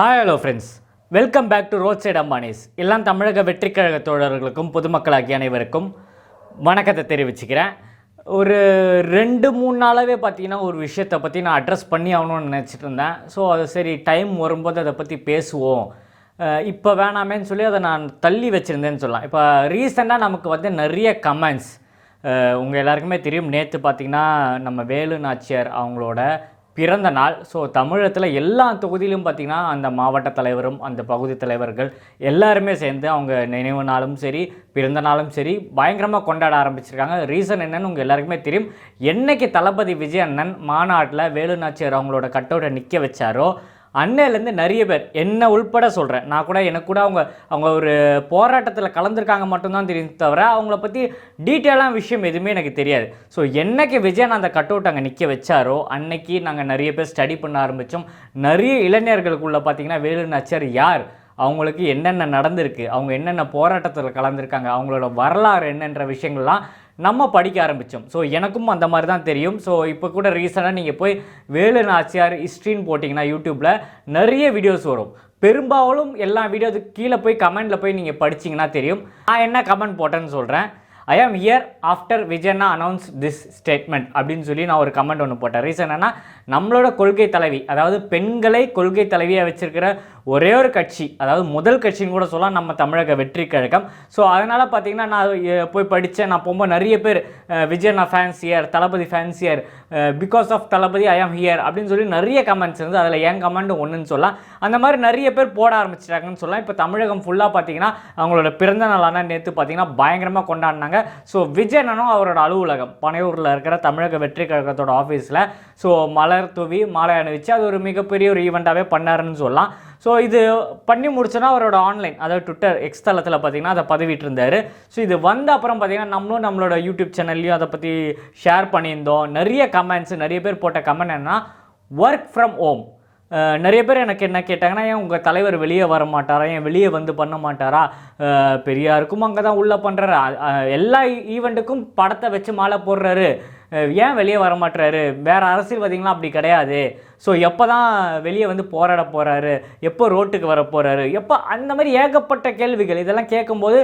Hi hello friends welcome back to road side Ambanis எல்லாம் தமிழக வெற்றிக்கழக தோழர்களுக்கும் பொதுமக்களாகிய அனைவருக்கும் வணக்கத்தை தெரிவிச்சுக்கிறேன். ஒரு ரெண்டு மூணு நாளாகவே பார்த்தீங்கன்னா ஒரு விஷயத்தை பற்றி நான் அட்ரஸ் பண்ணி ஆகணும்னு நினச்சிட்டு இருந்தேன். ஸோ அது சரி டைம் வரும்போது அதை பற்றி பேசுவோம். இப்போ வேணாமேன்னு சொல்லி அதை நான் தள்ளி வச்சுருந்தேன்னு சொல்லலாம். இப்போ ரீசெண்டாக நமக்கு வந்து நிறைய கமெண்ட்ஸ் உங்கள் எல்லாருக்குமே தெரியும். நேற்று பார்த்தீங்கன்னா நம்ம வேலு நாச்சியார் அவங்களோட பிறந்த நாள். ஸோ தமிழகத்தில் எல்லா தொகுதியிலும் பார்த்திங்கன்னா அந்த மாவட்ட தலைவரும் அந்த பகுதி தலைவர்கள் எல்லாருமே சேர்ந்து அவங்க நினைவு நாளும் சரி பிறந்த நாளும் சரி பயங்கரமாக கொண்டாட ஆரம்பிச்சிருக்காங்க. ரீசன் என்னன்னு உங்கள் எல்லாருக்குமே தெரியும். என்றைக்கு தளபதி விஜய் அண்ணன் மாநாட்டில் வேலு நாச்சியார் அவங்களோட கட்டோட நிற்க வச்சாரோ அன்னையிலேருந்து நிறைய பேர் என்ன உள்பட சொல்கிறேன் நான் கூட எனக்கு கூட அவங்க அவங்க ஒரு போராட்டத்தில் கலந்துருக்காங்க மட்டும்தான் தெரியும் தவிர அவங்கள பற்றி டீட்டெயிலான விஷயம் எதுவுமே எனக்கு தெரியாது. ஸோ என்னைக்கு விஜயன் அந்த கட் அவுட் அங்கே நிற்க வச்சாரோ அன்னைக்கு நாங்கள் நிறைய பேர் ஸ்டடி பண்ண ஆரம்பித்தோம் நிறைய இளைஞர்களுக்குள்ளே பார்த்தீங்கன்னா வேலு நச்சர் யார்? அவங்களுக்கு என்னென்ன நடந்திருக்கு? அவங்க என்னென்ன போராட்டத்தில் கலந்துருக்காங்க? அவங்களோட வரலாறு என்னன்ற விஷயங்கள்லாம் நம்ம படிக்க ஆரம்பித்தோம் ஸோ எனக்கும் அந்த மாதிரி தான் தெரியும். ஸோ இப்போ கூட ரீசெண்டாக நீங்கள் போய் வேலு நாச்சியார் ஹிஸ்ட்ரின்னு போட்டிங்கன்னா யூடியூப்பில் நிறைய வீடியோஸ் வரும். பெரும்பாலும் எல்லா வீடியோத்துக்கு கீழே போய் கமெண்டில் போய் நீங்கள் படிச்சீங்கன்னா தெரியும். நான் என்ன கமெண்ட் போட்டேன்னு சொல்கிறேன் ஐ ஆம் இயர் ஆஃப்டர் விஜய்னா அனௌன்ஸ் திஸ் ஸ்டேட்மெண்ட் அப்படின்னு சொல்லி நான் ஒரு கமெண்ட் ஒன்று போட்டேன். ரீசன் என்னன்னா நம்மளோட கொள்கை தலைவி அதாவது பெண்களை கொள்கை தலைவியாக வச்சிருக்கிற ஒரே ஒரு கட்சி அதாவது முதல் கட்சின்னு கூட சொல்லலாம் நம்ம தமிழக வெற்றி கழகம். ஸோ அதனால் பார்த்தீங்கன்னா நான் போய் படித்தேன் நான் போகும்போது நிறைய பேர் அஹ், fans here fans Thalapathy fans here because of Thalapathy I am here அப்படின்னு சொல்லி நிறைய கமெண்ட்ஸ் இருந்து அதில் என் கமெண்ட் ஒன்றுன்னு சொல்லலாம். அந்த மாதிரி நிறைய பேர் போட ஆரம்பிச்சிட்டாங்கன்னு சொல்லலாம். இப்போ தமிழகம் ஃபுல்லாக பார்த்தீங்கன்னா அவங்களோட பிறந்த நாளான நேற்று பார்த்தீங்கன்னா பயங்கரமாக கொண்டாடினாங்க. ஸோ விஜயனனும் அவரோட அலுவலகம் பனையூரில் இருக்கிற தமிழக வெற்றி கழகத்தோட ஆஃபீஸில் ஸோ மலர் தூவி மாலை அணிவிச்சு அது ஒரு மிகப்பெரிய ஒரு ஈவெண்ட்டாகவே பண்ணாருன்னு சொல்லலாம். ஸோ இது பண்ணி முடிச்சோன்னா அவரோட ஆன்லைன் அதாவது ட்விட்டர் எக்ஸ் தளத்தில் பார்த்தீங்கன்னா அதை பதவிட்டுருந்தார். ஸோ இது வந்த அப்புறம் பார்த்தீங்கன்னா நம்மளும் நம்மளோட யூடியூப் சேனல்லையும் அதை பற்றி ஷேர் பண்ணியிருந்தோம். நிறைய கமெண்ட்ஸ் நிறைய பேர் போட்ட கமெண்ட் என்னன்னா ஒர்க் ஃப்ரம் ஹோம் நிறைய பேர் எனக்கு என்ன கேட்டாங்கன்னா ஏன் உங்கள் தலைவர் வெளியே வர மாட்டாரா ஏன் வெளியே வந்து பண்ண மாட்டாரா? பெரியாருக்கும் அங்கே தான் உள்ளே பண்ணுறாரு எல்லா ஈவெண்ட்டுக்கும் படத்தை வச்சு மாலை போடுறாரு. ஏன் வெளியே வர மாட்டுறாரு வேறு அரசியல்வாதிகளாம் அப்படி கிடையாது. ஸோ எப்போ தான் வெளியே வந்து போராட போகிறாரு எப்போ ரோட்டுக்கு வர போகிறாரு எப்போ அந்த மாதிரி ஏகப்பட்ட கேள்விகள். இதெல்லாம் கேட்கும்போது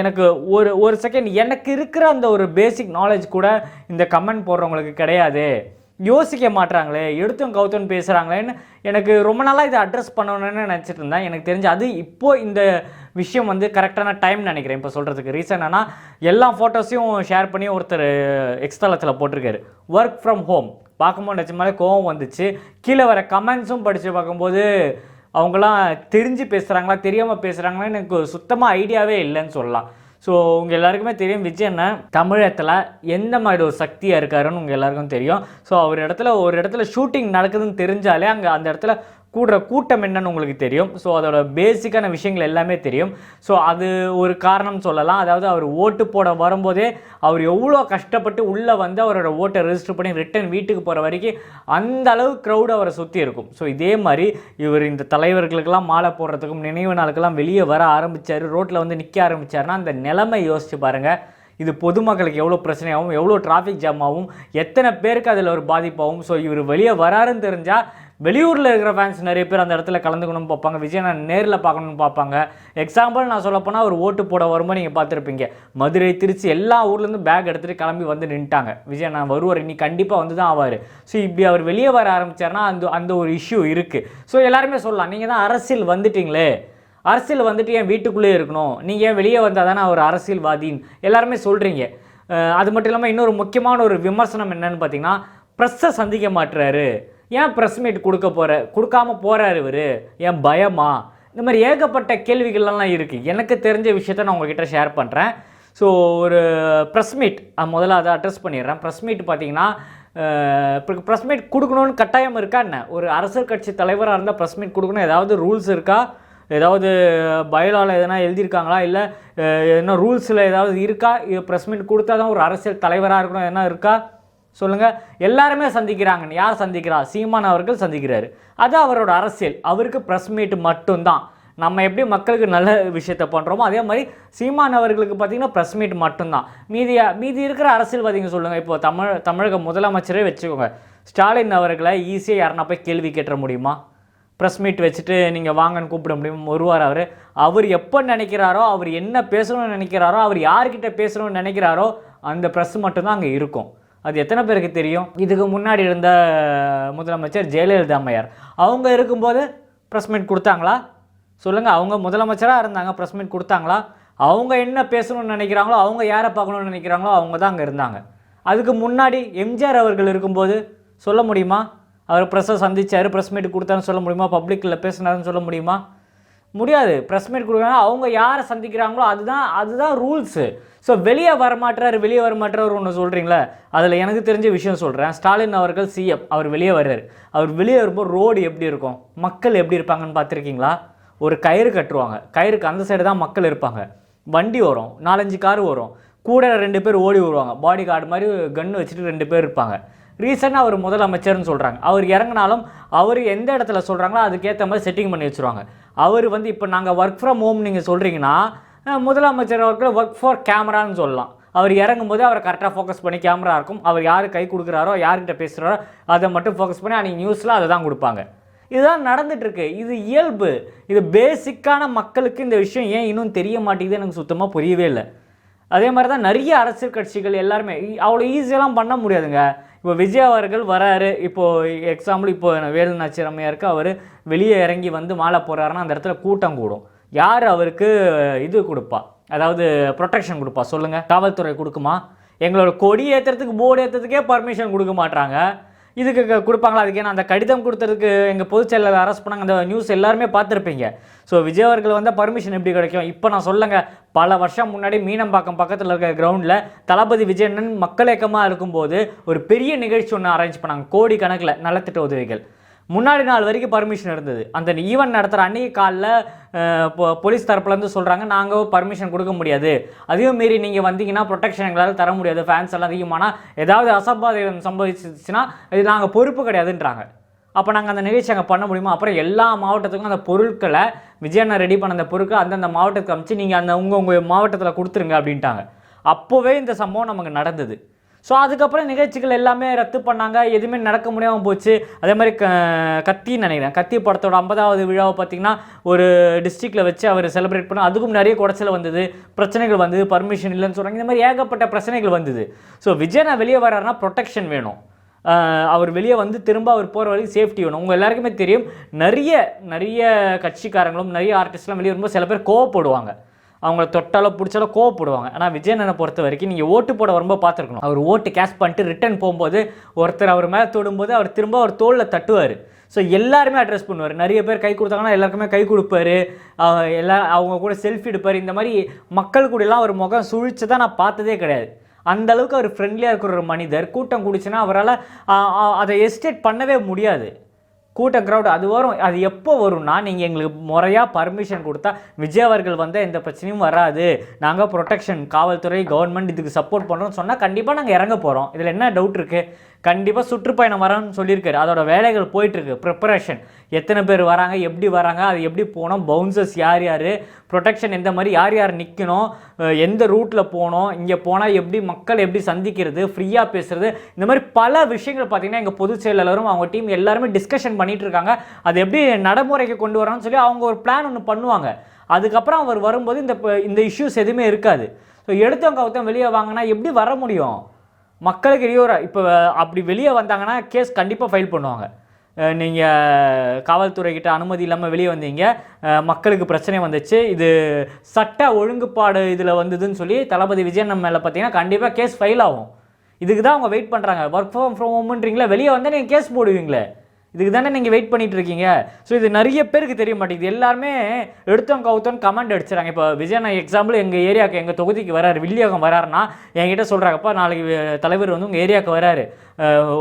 எனக்கு ஒரு ஒரு செகண்ட் எனக்கு இருக்கிற அந்த ஒரு பேசிக் நாலேஜ் கூட இந்த கமெண்ட் போடுறவங்களுக்கு கிடையாது. யோசிக்க மாட்டுறாங்களே எடுத்தும் கவுத்தும் பேசுகிறாங்களேன்னு எனக்கு ரொம்ப நாளாக இதை அட்ரஸ் பண்ணணும்னு நினச்சிட்டு இருந்தேன். எனக்கு தெரிஞ்சு அது இப்போது இந்த விஷயம் வந்து கரெக்டான டைம் நினைக்கிறேன். இப்போ சொல்கிறதுக்கு ரீசன் என்னன்னா எல்லா ஃபோட்டோஸையும் ஷேர் பண்ணி ஒருத்தர் எக்ஸ்தலத்தில் போட்டிருக்காரு. ஒர்க் ஃப்ரம் ஹோம் பார்க்கும்போது நிஜமாலே கோவம் வந்துச்சு. கீழே வர கமெண்ட்ஸும் படித்து பார்க்கும்போது அவங்களாம் தெரிஞ்சு பேசுகிறாங்களா தெரியாமல் பேசுகிறாங்களா எனக்கு சுத்தமாக ஐடியாவே இல்லைன்னு சொல்லலாம். ஸோ உங்கள் எல்லாருக்குமே தெரியும் விஜய் என்ன தமிழகத்தில் எந்த மாதிரி ஒரு சக்தியாக இருக்காருன்னு உங்கள் எல்லாருக்கும் தெரியும். ஸோ அவர் இடத்துல ஒரு இடத்துல ஷூட்டிங் நடக்குதுன்னு தெரிஞ்சாலே அங்கே அந்த இடத்துல கூடுற கூட்டம் என்னன்னு உங்களுக்கு தெரியும். ஸோ அதோட பேசிக்கான விஷயங்கள் எல்லாமே தெரியும். ஸோ அது ஒரு காரணம் சொல்லலாம். அதாவது அவர் ஓட்டு போட வரும்போதே அவர் எவ்வளோ கஷ்டப்பட்டு உள்ளே வந்து அவரோட ஓட்டை ரெஜிஸ்டர் பண்ணி ரிட்டர்ன் வீட்டுக்கு போகிற வரைக்கும் அந்த அளவு க்ரௌடு அவரை சுற்றி இருக்கும். ஸோ இதே மாதிரி இவர் இந்த தலைவர்களுக்கெல்லாம் மாலை போடுறதுக்கும் நினைவு நாளுக்கெல்லாம் வெளியே வர ஆரம்பித்தார் ரோட்டில் வந்து நிற்க ஆரம்பிச்சாருன்னா அந்த நிலைமை யோசிச்சு பாருங்கள் இது பொதுமக்களுக்கு எவ்வளோ பிரச்சனையாகவும் எவ்வளோ டிராஃபிக் ஜாம் ஆகும் எத்தனை பேருக்கு அதில் ஒரு பாதிப்பாகும் ஸோ இவர் வெளியே வராருன்னு தெரிஞ்சால் வெளியூரில் இருக்கிற ஃபேன்ஸ் நிறைய பேர் அந்த இடத்துல கலந்துக்கணும்னு பார்ப்பாங்க. விஜய் நான் நேரில் பார்க்கணும்னு பார்ப்பாங்க. எக்ஸாம்பிள் நான் சொல்லப்போனால் அவர் ஒரு ஓட்டு போட வரும்போது நீங்கள் பார்த்துருப்பீங்க. மதுரை திருச்சி எல்லா ஊர்லேருந்து பேக் எடுத்துகிட்டு கிளம்பி வந்து நின்ட்டாங்க விஜய் நான் வருவார் இனி கண்டிப்பாக வந்து தான் ஆவார். ஸோ இப்படி அவர் வெளியே வர ஆரம்பிச்சாருன்னா அந்த அந்த ஒரு இஷ்யூ இருக்குது ஸோ எல்லாருமே சொல்லலாம். நீங்கள் தான் அரசியல் வந்துட்டீங்களே. அரசியல் வந்துட்டு ஏன் வீட்டுக்குள்ளே இருக்கணும்? நீங்கள் ஏன் வெளியே வந்தால் தானே அவர் அரசியல்வாதின்னு எல்லாருமே சொல்கிறீங்க அது மட்டும் இல்லாமல் இன்னொரு முக்கியமான ஒரு விமர்சனம் என்னன்னு பார்த்தீங்கன்னா ப்ரெஸ்ஸை சந்திக்க மாட்டுறாரு. ஏன் ப்ரெஸ் மீட் கொடுக்க போகிற கொடுக்காம போகிறார் இவர். ஏன் பயமா? இந்த மாதிரி ஏகப்பட்ட கேள்விகள்லாம் இருக்குது எனக்கு தெரிஞ்ச விஷயத்த நான் உங்ககிட்ட ஷேர் பண்ணுறேன் ஸோ ஒரு ப்ரெஸ் மீட் முதல்ல அதை அட்ரஸ் பண்ணிடுறேன். ப்ரெஸ் மீட் பார்த்தீங்கன்னா இப்போ ப்ரெஸ் மீட் கொடுக்கணும்னு கட்டாயம் இருக்கா என்ன? ஒரு அரசியல் கட்சி தலைவராக இருந்தால் ப்ரெஸ் மீட் கொடுக்கணும். ஏதாவது ரூல்ஸ் இருக்கா? ஏதாவது பயோலாவில் எதனா எழுதியிருக்காங்களா? இல்லை என்ன ரூல்ஸில் ஏதாவது இருக்கா? ப்ரெஸ் மீட் கொடுத்தா தான் ஒரு அரசியல் தலைவராக இருக்கணும். எதனா இருக்கா? சொல்லுங்கள் எல்லாருமே சந்திக்கிறாங்க யார் சந்திக்கிறா? சீமான் அவர்கள் சந்திக்கிறாரு. அது அவரோட அரசியல். அவருக்கு ப்ரெஸ் மீட் மட்டும்தான். நம்ம எப்படி மக்களுக்கு நல்ல விஷயத்த பண்ணுறோமோ அதே மாதிரி சீமான் அவர்களுக்கு பார்த்தீங்கன்னா ப்ரெஸ் மீட் மட்டும்தான். மீதி மீதி இருக்கிற அரசியல்வாதிங்க சொல்லுங்கள் இப்போ தமிழ் தமிழக முதலமைச்சரே வச்சுக்கோங்க. ஸ்டாலின் அவர்களை ஈஸியாக யாருன்னா போய் கேள்வி கேட்டுற முடியுமா? ப்ரெஸ் மீட் வச்சுட்டு நீங்கள் வாங்கன்னு கூப்பிட முடியும்? வருவார் அவர். அவர் எப்போ நினைக்கிறாரோ அவர் என்ன பேசணும்னு நினைக்கிறாரோ அவர் யார்கிட்ட பேசணும்னு நினைக்கிறாரோ அந்த ப்ரெஸ் மட்டும்தான் அங்கே இருக்கும். அது எத்தனை பேருக்கு தெரியும்? இதுக்கு முன்னாடி இருந்த முதலமைச்சர் ஜெயலலிதா அம்மையார். அவங்க இருக்கும்போது ப்ரெஸ் மீட் கொடுத்தாங்களா? சொல்லுங்கள் அவங்க முதலமைச்சராக இருந்தாங்க ப்ரெஸ் மீட் கொடுத்தாங்களா? அவங்க என்ன பேசணும்னு நினைக்கிறாங்களோ அவங்க யாரை பார்க்கணும்னு நினைக்கிறாங்களோ அவங்க தான் அங்கே இருந்தாங்க. அதுக்கு முன்னாடி எம்ஜிஆர் அவர்கள் இருக்கும்போது சொல்ல முடியுமா? அவர் ப்ரெஸ்ஸை சந்திச்சார் ப்ரெஸ் மீட் கொடுத்தாருன்னு சொல்ல முடியுமா? பப்ளிக்கில் பேசினாருன்னு சொல்ல முடியுமா? முடியாது. ப்ரெஸ் மீட் கொடுக்குறாங்க. அவங்க யாரை சந்திக்கிறாங்களோ அதுதான் அதுதான் ரூல்ஸு ஸோ வெளியே வரமாட்டார் வெளியே வரமாட்டார் ஒன்று சொல்கிறீங்களே அதில் எனக்கு தெரிஞ்ச விஷயம் சொல்கிறேன் ஸ்டாலின் அவர்கள் சிஎம் அவர் வெளியே வர்றாரு. அவர் வெளியே வரும்போது ரோடு எப்படி இருக்கும்? மக்கள் எப்படி இருப்பாங்கன்னு பார்த்துருக்கீங்களா? ஒரு கயிறு கட்டுருவாங்க கயிறுக்கு அந்த சைடு தான் மக்கள் இருப்பாங்க. வண்டி வரும் நாலஞ்சு கார் வரும் கூட ரெண்டு பேர் ஓடி வருவாங்க. பாடி கார்டு மாதிரி கன்று வச்சுட்டு ரெண்டு பேர் இருப்பாங்க. ரீசெண்டாக அவர் முதலமைச்சர்னு சொல்கிறாங்க அவர் இறங்கினாலும் அவர் எந்த இடத்துல சொல்கிறாங்களோ அதுக்கேற்ற மாதிரி செட்டிங் பண்ணி வச்சுருவாங்க. அவர் வந்து இப்போ நாங்கள் ஒர்க் ஃப்ரம் ஹோம் நீங்கள் சொல்கிறீங்கன்னா முதலமைச்சர் அவர்கள் ஒர்க் ஃபார் கேமரான்னு சொல்லலாம். அவர் இறங்கும்போது அவரை கரெக்டாக ஃபோக்கஸ் பண்ணி கேமரா இருக்கும். அவர் யார் கை கொடுக்குறாரோ யார்கிட்ட பேசுகிறாரோ அதை மட்டும் ஃபோக்கஸ் பண்ணி அன்றைக்கி நியூஸில் அதை தான் கொடுப்பாங்க. இதுதான் நடந்துகிட்ருக்கு இது இயல்பு. இது பேசிக்கான மக்களுக்கு இந்த விஷயம் ஏன் இன்னும் தெரிய மாட்டேங்குது எனக்கு சுத்தமாக புரியவே இல்லை. அதே மாதிரி தான் நிறைய அரசியல் கட்சிகள் எல்லாருமே அவ்வளோ ஈஸியெல்லாம் பண்ண முடியாதுங்க. இப்போ விஜய் அவர்கள் வராரு. இப்போது எக்ஸாம்பிள் இப்போ வேலு நச்சிரமையாருக்கு அவர் வெளியே இறங்கி வந்து மாலை போடுறாருன்னா அந்த இடத்துல கூட்டம் கூடும். யார் அவருக்கு இது கொடுப்பா? அதாவது ப்ரொடெக்ஷன் கொடுப்பா? சொல்லுங்கள் காவல்துறை கொடுக்குமா? எங்களோட கொடி ஏற்றுறதுக்கு போர்டு ஏற்றுறதுக்கே பர்மிஷன் கொடுக்க மாட்டாங்க இதுக்கு கொடுப்பாங்களா? அதுக்கு ஏன்னா அந்த கடிதம் கொடுத்ததுக்கு எங்கள் பொதுச் செயலர் அரெஸ்ட் பண்ணாங்க அந்த நியூஸ் எல்லாருமே பார்த்துருப்பீங்க. ஸோ விஜய் அவர்கள் வந்தால் பர்மிஷன் எப்படி கிடைக்கும்? இப்போ நான் சொல்லுங்க. பல வருஷம் முன்னாடி மீனம்பாக்கம் பக்கத்தில் இருக்கிற கிரவுண்டில் தளபதி விஜயண்ணன் மக்கள் இயக்கமாக இருக்கும்போது ஒரு பெரிய நிகழ்ச்சி ஒன்று அரேஞ்ச் பண்ணாங்க. கோடி கணக்கில் நலத்திட்ட உதவிகள். முன்னாடி நாள் வரைக்கும் பர்மிஷன் இருந்தது. அந்த ஈவெண்ட் நடத்துகிற அன்னைக்கு காலில் போலீஸ் தரப்புலேருந்து சொல்கிறாங்க நாங்கள் பர்மிஷன் கொடுக்க முடியாது. அதையும் மீறி நீங்கள் வந்தீங்கன்னா ப்ரொடெக்ஷன் எங்களால் தர முடியாது. ஃபேன்ஸ் எல்லாம் அதிகமானால் ஏதாவது அசம்பாதம் சம்பவிச்சிச்சுன்னா இது நாங்கள் பொறுப்பு கிடையாதுன்றாங்க. அப்போ நாங்கள் அந்த நிகழ்ச்சி அங்கே பண்ண முடியுமா? அப்புறம் எல்லா மாவட்டத்துக்கும் அந்த பொருட்களை விஜயண்ணா ரெடி பண்ண அந்த பொருட்கள் அந்தந்த மாவட்டத்துக்கு அமைச்சு நீங்கள் அந்த உங்கள் உங்கள் மாவட்டத்தில் கொடுத்துருங்க அப்படின்ட்டாங்க. அப்போவே இந்த சம்பவம் நமக்கு நடந்தது. ஸோ அதுக்கப்புறம் நிகழ்ச்சிகள் எல்லாமே ரத்து பண்ணாங்க. எதுவுமே நடக்க முடியாமல் போச்சு. அதே மாதிரி க கத்தின்னு நினைக்கிறேன். கத்தி படத்தோட ஐம்பதாவது விழாவை பார்த்தீங்கன்னா ஒரு டிஸ்ட்ரிக்டில் வச்சு அவர் செலிப்ரேட் பண்ண அதுக்கும் நிறைய குடைச்சல் வந்தது பிரச்சனைகள் வந்தது பர்மிஷன் இல்லைன்னு சொல்கிறாங்க இந்த மாதிரி ஏகப்பட்ட பிரச்சனைகள் வந்தது. ஸோ விஜய் நான் வெளியே வராருன்னா ப்ரொடெக்ஷன் வேணும். அவர் வெளியே வந்து திரும்ப அவர் போகிற வரைக்கும் சேஃப்டி வேணும். உங்கள் எல்லாருக்குமே தெரியும் நிறைய நிறைய கட்சிக்காரங்களும் நிறைய ஆர்டிஸ்ட்லாம் வெளியே வரும்போது சில பேர் கோவப்படுவாங்க. அவங்கள தொட்டாலோ பிடிச்சாலோ கோவப்படுவாங்க. ஆனால் விஜயனனை பொறுத்த வரைக்கும் நீங்கள் ஓட்டு போட வரும்போது பார்த்துருக்கணும். அவர் ஓட்டு கேஷ் பண்ணிட்டு ரிட்டர்ன் போகும்போது ஒருத்தர் அவர் மேலே தொடும்போது அவர் திரும்ப அவர் தோளில் தட்டுவார். ஸோ எல்லாருமே அட்ரஸ் பண்ணுவார். நிறைய பேர் கை கொடுத்தாங்கன்னா எல்லாருக்குமே கை கொடுப்பாரு. எல்லா அவங்க கூட செல்ஃபி எடுப்பார். இந்த மாதிரி மக்கள் கூடலாம் அவர் முகம் சுழிச்சதை நான் பார்த்ததே கிடையாது. அந்த அளவுக்கு அவர் ஃப்ரெண்ட்லியாக இருக்கிற ஒரு மனிதர். கூட்டம் குடிச்சுன்னா அவரால் அதை எஸ்டேட் பண்ணவே முடியாது. கூட்ட க்ரௌட் அது வரும். அது எப்போ வரும்னா நீங்கள் எங்களுக்கு முறையாக பர்மிஷன் கொடுத்தா விஜய் அவர்கள் வந்து எந்த பிரச்சனையும் வராது. நாங்கள் ப்ரொடெக்ஷன் காவல்துறை கவர்மெண்ட் இதுக்கு சப்போர்ட் பண்ணுறோம்னு சொன்னால் கண்டிப்பாக நாங்கள் இறங்க போகிறோம் இதில் என்ன டவுட் இருக்குது கண்டிப்பாக சுற்றுப்பயணம் வரணும்னு சொல்லியிருக்காரு. அதோட வேலைகள் போயிட்டுருக்கு. ப்ரிப்பரேஷன் எத்தனை பேர் வராங்க? எப்படி வராங்க? அது எப்படி போகணும்? பவுன்சர்ஸ் யார் யார்? ப்ரொடெக்ஷன் எந்த மாதிரி யார் யார் நிற்கணும் எந்த ரூட்டில் போகணும்? இங்கே போனால் எப்படி மக்கள் எப்படி சந்திக்கிறது? ஃப்ரீயாக பேசுகிறது இந்த மாதிரி பல விஷயங்கள் பார்த்தீங்கன்னா எங்கள் பொதுச் செயலாளரும் அவங்க டீம் எல்லாருமே டிஸ்கஷன் பண்ணிகிட்டு இருக்காங்க அது எப்படி நடைமுறைக்கு கொண்டு வரணும்னு சொல்லி அவங்க ஒரு பிளான் ஒன்று பண்ணுவாங்க. அதுக்கப்புறம் அவர் வரும்போது இந்த இந்த இஷ்யூஸ் எதுவுமே இருக்காது. ஸோ எடுத்தவங்க ஒருத்தன் வெளியே வாங்கினா எப்படி வர முடியும்? மக்களுக்கு இடையூறு இப்போ அப்படி வெளியே வந்தாங்கன்னா கேஸ் கண்டிப்பாக ஃபைல் பண்ணுவாங்க. நீங்கள் காவல்துறைக்கிட்ட அனுமதி இல்லாமல் வெளியே வந்தீங்க. மக்களுக்கு பிரச்சனை வந்துச்சு. இது சட்ட ஒழுங்குபாடு இதில் வந்ததுன்னு சொல்லி தளபதி விஜயன் நம்ம மேலே பார்த்தீங்கன்னா கண்டிப்பாக கேஸ் ஃபைல் ஆகும். இதுக்கு தான் அவங்க வெயிட் பண்ணுறாங்க ஒர்க் ஃப்ரம் ஃப்ரம் ஹோம்ன்றீங்களா வெளியே வந்தால் நீங்கள் கேஸ் போடுவீங்களே. இதுக்கு தானே நீங்கள் வெயிட் பண்ணிட்டு இருக்கீங்க ஸோ இது நிறைய பேருக்கு தெரிய மாட்டேங்குது எல்லாருமே எடுத்தோம் கவுத்தோன்னு கமெண்ட் அடிச்சுறாங்க. இப்போ விஜயண்ணா எக்ஸாம்பிள் எங்கள் ஏரியாவுக்கு எங்கள் தொகுதிக்கு வராரு வில்லியகம் வராருன்னா என்கிட்ட சொல்கிறாங்கப்பா நாளைக்கு தலைவர் வந்து உங்கள் ஏரியாவுக்கு வராரு.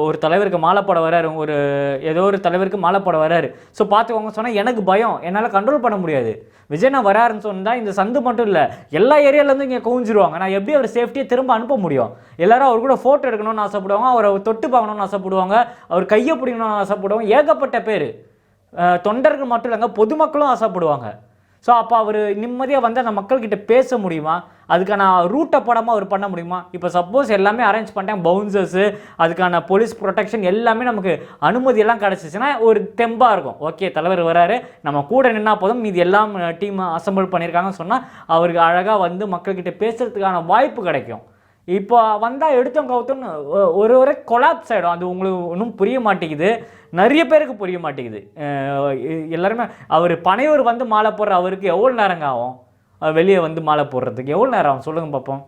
ஒரு தலைவருக்கு மாலை போட வராரு ஒரு ஏதோ ஒரு தலைவருக்கு மாலை போட வராரு. ஸோ பார்த்துக்கோங்க சொன்னால் எனக்கு பயம். என்னால் கண்ட்ரோல் பண்ண முடியாது. விஜயண்ணா வராருன்னு சொன்னால் இந்த சந்து மட்டும் இல்லை எல்லா ஏரியாலேருந்து இங்கே குவிஞ்சிருவாங்க. நான் எப்படி அவர் சேஃப்டியை திரும்ப அனுப்ப முடியும்? எல்லாரும் அவர் கூட ஃபோட்டோ எடுக்கணும்னு ஆசைப்படுவாங்க அவரை தொட்டு பார்க்கணும்னு ஆசைப்படுவாங்க அவர் கையை பிடிக்கணும்னு ஆசைப்படுவாங்க. ஏகப்பட்ட பேர். தொண்டர்கள் மட்டும் இல்லைங்க பொதுமக்களும் ஆசைப்படுவாங்க. ஸோ அப்போ அவர் நிம்மதியாக வந்து அந்த மக்கள்கிட்ட பேச முடியுமா? அதுக்கான ரூட்டை படமாக அவர் பண்ண முடியுமா? இப்போ சப்போஸ் எல்லாமே அரேஞ்ச் பண்ணிட்டேன் பவுன்சர்ஸு அதுக்கான போலீஸ் ப்ரொடெக்ஷன் எல்லாமே நமக்கு அனுமதி எல்லாம் கிடச்சிச்சுன்னா ஒரு தெம்பாக இருக்கும். ஓகே தலைவர் வராரு நம்ம கூட நின்னா போதும் மீதி எல்லாம் டீம் அசம்பிள் பண்ணியிருக்காங்கன்னு சொன்னால் அவருக்கு அழகாக வந்து மக்கள்கிட்ட பேசுறதுக்கான வாய்ப்பு கிடைக்கும். இப்போ வந்தால் எடுத்தோம் கவுத்தோன்னு ஒரு ஒரு கொலாப்ஸ் ஆகிடும் அது உங்களுக்கு ஒன்றும் புரிய மாட்டேங்குது. நிறைய பேருக்கு புரிய மாட்டேங்குது. எல்லாருமே அவர் பனையூர் வந்து மாலை போடுற அவருக்கு எவ்வளோ நேரங்க ஆகும்? வெளியே வந்து மாலை போடுறதுக்கு. எவ்வளோ நேரம் ஆகும்? சொல்லுங்கள் பார்ப்போம்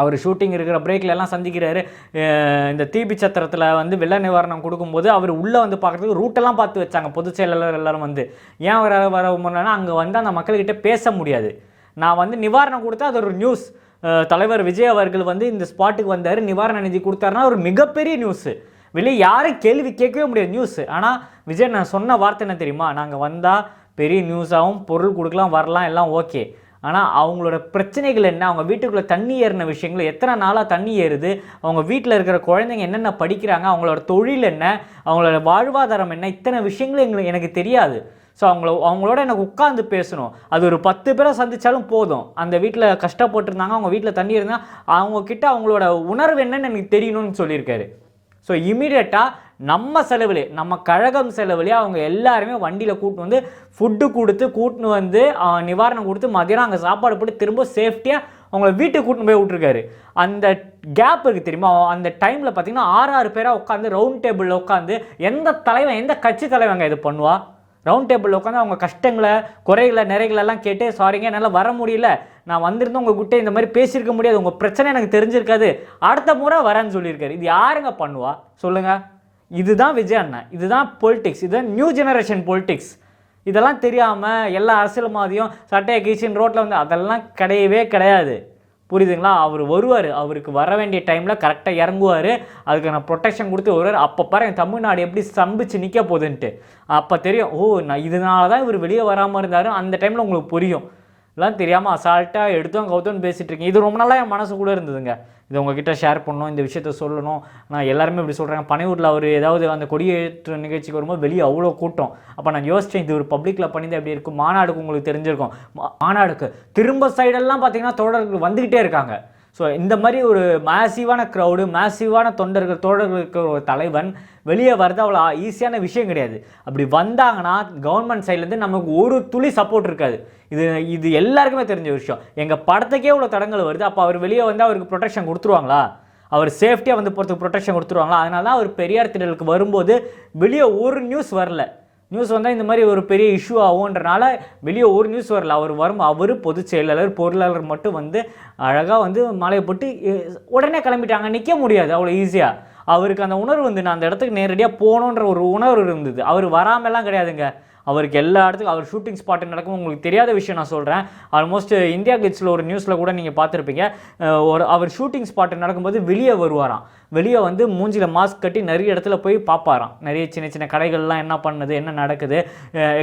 அவர் ஷூட்டிங் இருக்கிற பிரேக்கில் எல்லாம் சந்திக்கிறாரு. இந்த தீபி சத்திரத்தில் வந்து வெள்ள நிவாரணம் கொடுக்கும்போது அவர் உள்ளே வந்து பார்க்குறதுக்கு ரூட்டெல்லாம் பார்த்து வச்சாங்க. பொதுச் செயலாளர் எல்லாரும் வந்து. ஏன் வர வர முன்னா அங்கே வந்து அந்த மக்கள்கிட்ட பேச முடியாது. நான் வந்து நிவாரணம் கொடுத்தா அது ஒரு நியூஸ் தலைவர் விஜய் அவர்கள் வந்து இந்த ஸ்பாட்டுக்கு வந்தார். நிவாரண நிதி கொடுத்தாருன்னா ஒரு மிகப்பெரிய நியூஸு வெளியே யாரும் கேள்வி கேட்கவே முடியாது நியூஸ் ஆனால் விஜய் நான் சொன்ன வார்த்தை என்ன தெரியுமா? நாங்கள் வந்தால் பெரிய நியூஸாகவும் பொருள் கொடுக்கலாம் வரலாம் எல்லாம் ஓகே ஆனால் அவங்களோட பிரச்சனைகள் என்ன? அவங்க வீட்டுக்குள்ளே தண்ணி ஏறின விஷயங்கள் எத்தனை நாளாக தண்ணி ஏறுது? அவங்க வீட்டில் இருக்கிற குழந்தைங்க என்னென்ன படிக்கிறாங்க? அவங்களோட தொழில் என்ன? அவங்களோட வாழ்வாதாரம் என்ன? இத்தனை விஷயங்கள் எங்களுக்கு எனக்கு தெரியாது. ஸோ அவங்கள அவங்களோட எனக்கு உட்காந்து பேசணும். அது ஒரு பத்து பேரை சந்தித்தாலும் போதும். அந்த வீட்டில் கஷ்டப்பட்டிருந்தாங்க அவங்க வீட்டில் தண்ணி இருந்தால் அவங்கக்கிட்ட அவங்களோட உணர்வு என்னன்னு எனக்கு தெரியணும்னு சொல்லியிருக்காரு. ஸோ இமீடியட்டாக நம்ம செலவுலே நம்ம கழகம் செலவுலேயே அவங்க எல்லாருமே வண்டியில் கூட்டின்னு வந்து ஃபுட்டு கொடுத்து கூட்டின்னு வந்து நிவாரணம் கொடுத்து மதியானம் அங்கே சாப்பாடு போட்டு திரும்ப சேஃப்டியாக அவங்கள வீட்டுக்கு கூட்டின்னு போய் விட்ருக்காரு அந்த கேப் இருக்குது தெரியுமா? அந்த டைமில் பார்த்தீங்கன்னா ஆறு ஆறு பேராக உட்காந்து ரவுண்ட் டேபிளில் உட்காந்து எந்த தலைவன் எந்த கட்சி தலைவங்க இது பண்ணுவா? ரவுண்ட் டேபிளில் உட்காந்து அவங்க கஷ்டங்களை குறைகளை நிறைகளெல்லாம் கேட்டு சாரிங்க என்னால் வர முடியல. நான் வந்திருந்தேன் கிட்டே இந்த மாதிரி பேசியிருக்க முடியாது. உங்கள் பிரச்சனை எனக்கு தெரிஞ்சிருக்காது. அடுத்த முறை வரேன்னு சொல்லியிருக்காரு. இது யாருங்க பண்ணுவா? சொல்லுங்கள் இதுதான் விஜய் அண்ணன் இதுதான் பொலிட்டிக்ஸ் இதுதான் நியூ ஜெனரேஷன் பொலிட்டிக்ஸ் இதெல்லாம் தெரியாமல் எல்லா அரசியல் மாதிரியும் சட்டையை கீச்சின் ரோட்டில் வந்து அதெல்லாம் கிடையவே கிடையாது. புரியுதுங்களா? அவர் வருவார். அவருக்கு வர வேண்டிய டைமில் கரெக்டாக இறங்குவார். அதுக்கான ப்ரொடெக்ஷன் கொடுத்து வருவார். அப்போ பாரு தமிழ்நாடு எப்படி ஸ்தம்பிச்சு நிற்க போகுதுன்ட்டு. அப்போ தெரியும் ஓ நான் இதனால தான் இவர் வெளியே வராமல் இருந்தார். அந்த டைமில் உங்களுக்கு புரியும். இதெல்லாம் தெரியாமல் அசால்ட்டாக எடுத்தோம் கவுத்தோன்னு பேசிகிட்டு இருக்கீங்க. இது ரொம்ப நாளாக என் மனசுக்குள்ளே இருந்ததுங்க. இது உங்ககிட்ட ஷேர் பண்ணணும் இந்த விஷயத்த சொல்லணும். நான் எல்லாருமே இப்படி சொல்கிறாங்க பனையூரில் அவர் ஏதாவது அந்த கொடியேற்ற நிகழ்ச்சிக்கு வரும்போது வெளியே அவ்வளோ கூட்டம். அப்போ நான் யோசித்தேன் இது ஒரு பப்ளிக்கில் பண்ணியிருந்தா எப்படி இருக்கும்? மாநாடுக்கு உங்களுக்கு தெரிஞ்சிருக்கும். மா- மாநாடுக்கு. திரும்ப சைடெல்லாம் பார்த்தீங்கன்னா தொடர்கள் வந்துக்கிட்டே இருக்காங்க. ஸோ இந்த மாதிரி ஒரு மேசிவான க்ரௌடு மேசிவான தொண்டர்கள் தோழர்கள் இருக்கிற ஒரு தலைவன் வெளியே வர்றது அவ்வளோ ஈஸியான விஷயம் கிடையாது. அப்படி வந்தாங்கன்னா கவர்மெண்ட் சைட்லேருந்து நமக்கு ஒரு துளி சப்போர்ட் இருக்காது. இது இது எல்லாருக்குமே தெரிஞ்ச விஷயம். எங்கள் படத்துக்கே இவ்வளோ தடங்கள் வருது. அப்போ அவர் வெளியே வந்து அவருக்கு ப்ரொடெக்ஷன் கொடுத்துருவாங்களா? அவர் சேஃப்டியாக வந்து போகிறதுக்கு ப்ரொடெக்ஷன் கொடுத்துருவாங்களா? அதனால தான் அவர் பெரியார் திடலுக்கு வரும்போது வெளியே ஒரு நியூஸ் வரல. நியூஸ் வந்தால் இந்த மாதிரி ஒரு பெரிய இஷ்யூ ஆகுன்றனால வெளியே ஒரு நியூஸ் வரல. அவர் வரும் அவர் பொதுச் செயலாளர் பொருளாளர் மட்டும் வந்து அழகாக வந்து மாலையை போட்டு உடனே கிளம்பிட்டாங்க. நிற்க முடியாது அவ்வளோ ஈஸியாக அவருக்கு அந்த உணர்வு வந்து நான் அந்த இடத்துக்கு நேரடியாக போகணுன்ற ஒரு உணர்வு இருந்தது. அவர் வராமலாம் கிடையாதுங்க. அவருக்கு எல்லா இடத்துக்கும் அவர் ஷூட்டிங் ஸ்பாட்டு நடக்கும் உங்களுக்கு தெரியாத விஷயம் நான் சொல்கிறேன் ஆல்மோஸ்ட் இந்தியா கிட்ஸில் ஒரு நியூஸில் கூட நீங்கள் பார்த்துருப்பீங்க. ஒரு அவர் ஷூட்டிங் ஸ்பாட்டு நடக்கும்போது வெளியே வருவாராம். வெளியே வந்து மூஞ்சியில் மாஸ்க் கட்டி நிறைய இடத்துல போய் பார்ப்பாராம். நிறைய சின்ன சின்ன கடைகள்லாம் என்ன பண்ணுது என்ன நடக்குது.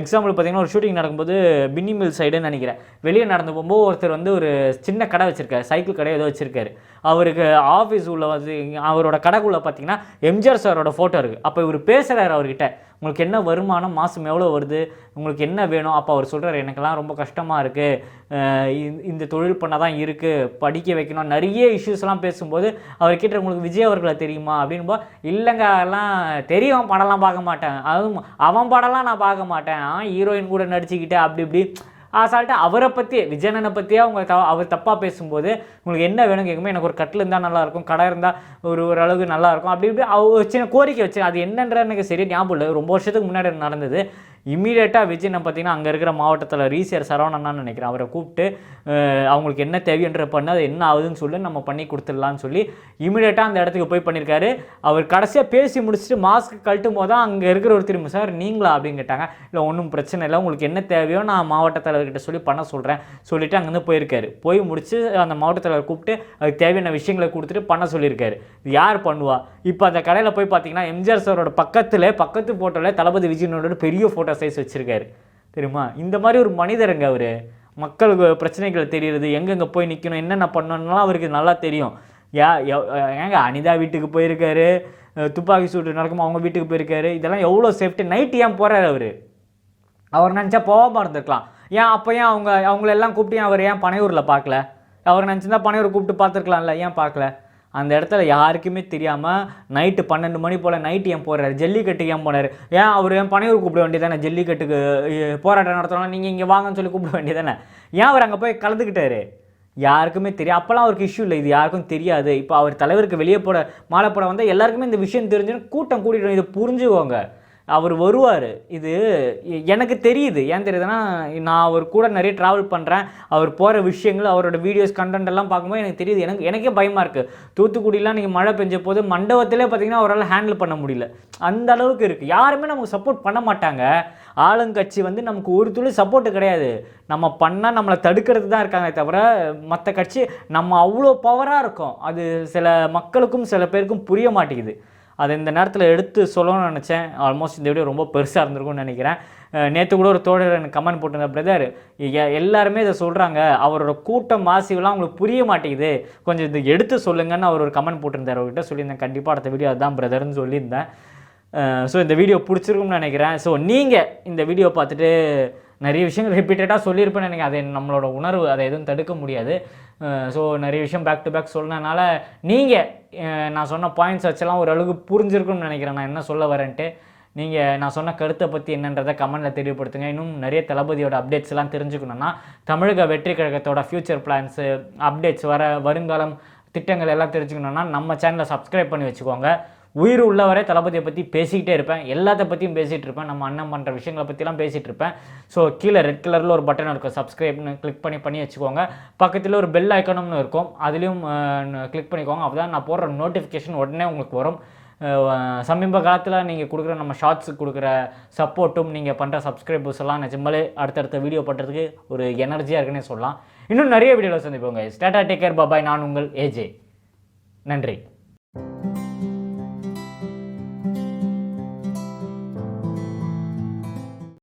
எக்ஸாம்பிள் பார்த்தீங்கன்னா ஒரு ஷூட்டிங் நடக்கும்போது பின்னி மில் சைடுன்னு நினைக்கிறேன். வெளியே நடந்து போகும்போது ஒருத்தர் வந்து ஒரு சின்ன கடை வச்சுருக்காரு. சைக்கிள் கடை ஏதோ வச்சுருக்காரு. அவருக்கு ஆஃபீஸ் உள்ள வந்து அவரோட கடைக்குள்ளே பார்த்தீங்கன்னா எம்ஜிஆர் சாரோட ஃபோட்டோ இருக்குது அப்போ இவர் பேசுகிறார் அவர்கிட்ட. உங்களுக்கு என்ன வருமானம்? மாதம் எவ்வளோ வருது? உங்களுக்கு என்ன வேணும்? அப்போ அவர் சொல்கிறார் எனக்கெல்லாம் ரொம்ப கஷ்டமாக இருக்குது இந்த தொழில் பண்ண தான் இருக்குது படிக்க வைக்கணும். நிறைய இஷ்யூஸ்லாம் பேசும்போது அவர்கிட்ட உங்களுக்கு விஜய் அவர்களை தெரியுமா? அப்படின்போ இல்லைங்க அதெல்லாம் தெரியும். படம்லாம் பார்க்க மாட்டேன். அதுவும் அவன் படம்லாம் நான் பார்க்க மாட்டேன். ஹீரோயின் கூட நடிச்சுக்கிட்டேன் அப்படி இப்படி. அசால்ட்டாக அவரை பற்றி விஜயனனை பற்றியே அவங்க த அவர் தப்பாக பேசும்போது உங்களுக்கு என்ன வேணும்? கேட்கும்போது எனக்கு ஒரு கட்டில் இருந்தால் நல்லாயிருக்கும் கடை இருந்தால் ஒரு ஓரளவுக்கு நல்லாயிருக்கும். அப்படி இப்படி அவ ஒரு சின்ன கோரிக்கை வச்சு அது என்னன்ற எனக்கு சரியாக ஞாபகம் இல்லை. ரொம்ப வருஷத்துக்கு முன்னாடி நடந்தது. இம்மீடியட்டாக விஜயனை பார்த்தீங்கன்னா அங்கே இருக்கிற மாவட்டத்தில் ரீசியர் சரவணனான்னு நினைக்கிறேன். அவரை கூப்பிட்டு அவங்களுக்கு என்ன தேவைன்ற பண்ணு அது என்ன ஆகுதுன்னு சொல்லி நம்ம பண்ணி கொடுத்துடலான்னு சொல்லி இமீடியட்டாக அந்த இடத்துக்கு போய் பண்ணியிருக்காரு. அவர் கடைசியாக பேசி முடிச்சுட்டு மாஸ்க் கழட்டும் போது தான் அங்கே இருக்கிற ஒரு திரும்ப சார் நீங்களா? அப்படின்னு கேட்டாங்க. இல்லை ஒன்றும் பிரச்சனை இல்லை. உங்களுக்கு என்ன தேவையோ நான் மாவட்ட தலைவர்கிட்ட சொல்லி பண்ண சொல்கிறேன் சொல்லிட்டு அங்கேருந்து போயிருக்காரு. போய் முடிச்சு அந்த மாவட்ட தலைவர் கூப்பிட்டு அதுக்கு தேவையான விஷயங்களை கொடுத்துட்டு பண்ண சொல்லியிருக்காரு. யார் பண்ணுவா? இப்போ அந்த கடையில் போய் பார்த்தீங்கன்னா எம்ஜிஆர் சாரோட பக்கத்தில் பக்கத்து ஃபோட்டோவில் தளபதி விஜயனோட பெரிய ஃபோட்டோ சைஸ் வச்சுருக்காரு. தெரியுமா? இந்த மாதிரி ஒரு மனிதருங்க அவர்? மக்களுக்கு பிரச்சனைகள் தெரியுது எங்கெங்கே போய் நிற்கணும் என்னென்ன பண்ணணும்லாம் அவருக்கு நல்லா தெரியும். யா ஏங்க அனிதா வீட்டுக்கு போயிருக்காரு துப்பாக்கி சூட்டு நடக்குமா அவங்க வீட்டுக்கு போயிருக்காரு. இதெல்லாம் எவ்வளோ சேஃப்டி நைட் ஏன் போகிறாரு அவர்? அவர் நினச்சா போகாமல் இருந்திருக்கலாம். ஏன் அப்போ ஏன் அவங்க அவங்களெல்லாம் கூப்பிட்டு ஏன் அவர் ஏன் பனையூரில் பார்க்கல? அவர் நினச்சிருந்தா பனையூர் கூப்பிட்டு பார்த்துருக்கலாம்ல ஏன் பார்க்கல? அந்த இடத்துல யாருக்குமே தெரியாமல் நைட்டு பன்னெண்டு மணி போல் நைட்டு ஏன் போகிறாரு ஜல்லிக்கட்டுக்கு ஏன் போனார்? ஏன் அவர் ஏன் பனையூர் கூப்பிட வேண்டியதானே? ஜல்லிக்கட்டுக்கு போராட்டம் நடத்தணும் நீங்கள் இங்கே வாங்கன்னு சொல்லி கூப்பிட வேண்டியதானே? ஏன் அவர் அங்கே போய் கலந்துக்கிட்டாரு? யாருக்குமே தெரியும் அப்போல்லாம் அவருக்கு இஷ்யூ இல்லை. இது யாருக்கும் தெரியாது. இப்போ அவர் தலைவருக்கு வெளியே போட மாலை போட வந்தால் எல்லாருக்குமே இந்த விஷயம் தெரிஞ்சுன்னு கூட்டம் கூட்டிட்டு இதை புரிஞ்சுக்கோங்க. அவர் வருவார். இது எனக்கு தெரியுது. ஏன் தெரியுதுன்னா நான் அவர் கூட நிறைய ட்ராவல் பண்ணுறேன் அவர் போகிற விஷயங்கள் அவரோட வீடியோஸ் கண்டென்ட் எல்லாம் பார்க்கும்போது எனக்கு தெரியுது. எனக்கு எனக்கே பயமாக இருக்குது தூத்துக்குடிலாம் நீங்கள் மழை பெஞ்ச போது மண்டபத்திலே பார்த்தீங்கன்னா அவரால் ஹேண்டில் பண்ண முடியல. அந்த அளவுக்கு இருக்குது யாருமே நமக்கு சப்போர்ட் பண்ண மாட்டாங்க. ஆளுங்கட்சி வந்து நமக்கு ஒரு துளி சப்போர்ட்டு கிடையாது. நம்ம பண்ணால் நம்மளை தடுக்கிறது தான் இருக்காங்க தவிர மற்ற கட்சி நம்ம அவ்வளோ பவராக இருக்கோம். அது சில மக்களுக்கும் சில பேருக்கும் புரிய மாட்டேங்குது. அதை இந்த நேரத்தில் எடுத்து சொல்லணும்னு நினச்சேன். ஆல்மோஸ்ட் இந்த வீடியோ ரொம்ப பெருசாக இருந்திருக்கும்னு நினைக்கிறேன். நேற்று கூட ஒரு தோழர் எனக்கு கமெண்ட் போட்டிருந்த பிரதர் எல்லாருமே இதை சொல்கிறாங்க அவரோட கூட்டம் மாசிவெலாம் அவங்களுக்கு புரிய மாட்டேங்குது. கொஞ்சம் இது எடுத்து சொல்லுங்கன்னு அவர் ஒரு கமெண்ட் போட்டிருந்தார். அவர்கிட்ட சொல்லியிருந்தேன். கண்டிப்பாக அடுத்த வீடியோ அதுதான் பிரதர்னு சொல்லியிருந்தேன். ஸோ இந்த வீடியோ பிடிச்சிருக்கும்னு நினைக்கிறேன். ஸோ நீங்கள் இந்த வீடியோ பார்த்துட்டு நிறைய விஷயங்கள் ரிப்பீட்டடாக சொல்லியிருப்பேன் எனக்கு அது நம்மளோட உணர்வு அதை எதுவும் தடுக்க முடியாது. ஸோ நிறைய விஷயம் பேக் டு பேக் சொன்னனால நீங்கள் நான் சொன்ன பாயிண்ட்ஸ் வச்செல்லாம் ஓரளவுக்கு புரிஞ்சிருக்கும்னு நினைக்கிறேன். நான் என்ன சொல்ல வரேன்ட்டு நீங்கள் நான் சொன்ன கருத்தை பற்றி என்னன்றதை கமெண்ட்டில் தெரியப்படுத்துங்க. இன்னும் நிறைய தளபதியோட அப்டேட்ஸ் எல்லாம் தெரிஞ்சுக்கணுன்னா தமிழக வெற்றி கழகத்தோட ஃப்யூச்சர் பிளான்ஸு அப்டேட்ஸ் வர வருங்காலம் திட்டங்கள் எல்லாம் தெரிஞ்சுக்கணுன்னா நம்ம சேனலை சப்ஸ்கிரைப் பண்ணி வச்சுக்கோங்க. உயிர் உள்ளவரை தளபதியை பற்றி பேசிக்கிட்டே இருப்பேன். எல்லாத்த பற்றியும் பேசிகிட்டு இருப்பேன். நம்ம அண்ணன் பண்ணுற விஷயங்களை பற்றிலாம் பேசிகிட்டு இருப்பேன். ஸோ கீழே ரெட் கலரில் ஒரு பட்டன் இருக்கும். சப்ஸ்கிரைப்னு கிளிக் பண்ணி பண்ணி வச்சுக்கோங்க. பக்கத்தில் ஒரு பெல் ஐக்கனும்னு இருக்கும். அதுலேயும் கிளிக் பண்ணிக்கோங்க. அப்போ தான் நான் போடுற நோட்டிஃபிகேஷன் உடனே உங்களுக்கு வரும். சமீப காலத்தில் நீங்கள் கொடுக்குற நம்ம ஷார்ட்ஸுக்கு கொடுக்குற சப்போர்ட்டும் நீங்கள் பண்ணுற சப்ஸ்கிரைபர்ஸ் எல்லாம் நிஜமாலே அடுத்தடுத்த வீடியோ பண்ணுறதுக்கு ஒரு எனர்ஜியாக இருக்குன்னே சொல்லலாம். இன்னும் நிறைய வீடியோவில் சந்திப்போங்க ஸ்டாட்டா டேக் கேர் பாபாய் நான் உங்கள் ஏஜே நன்றி.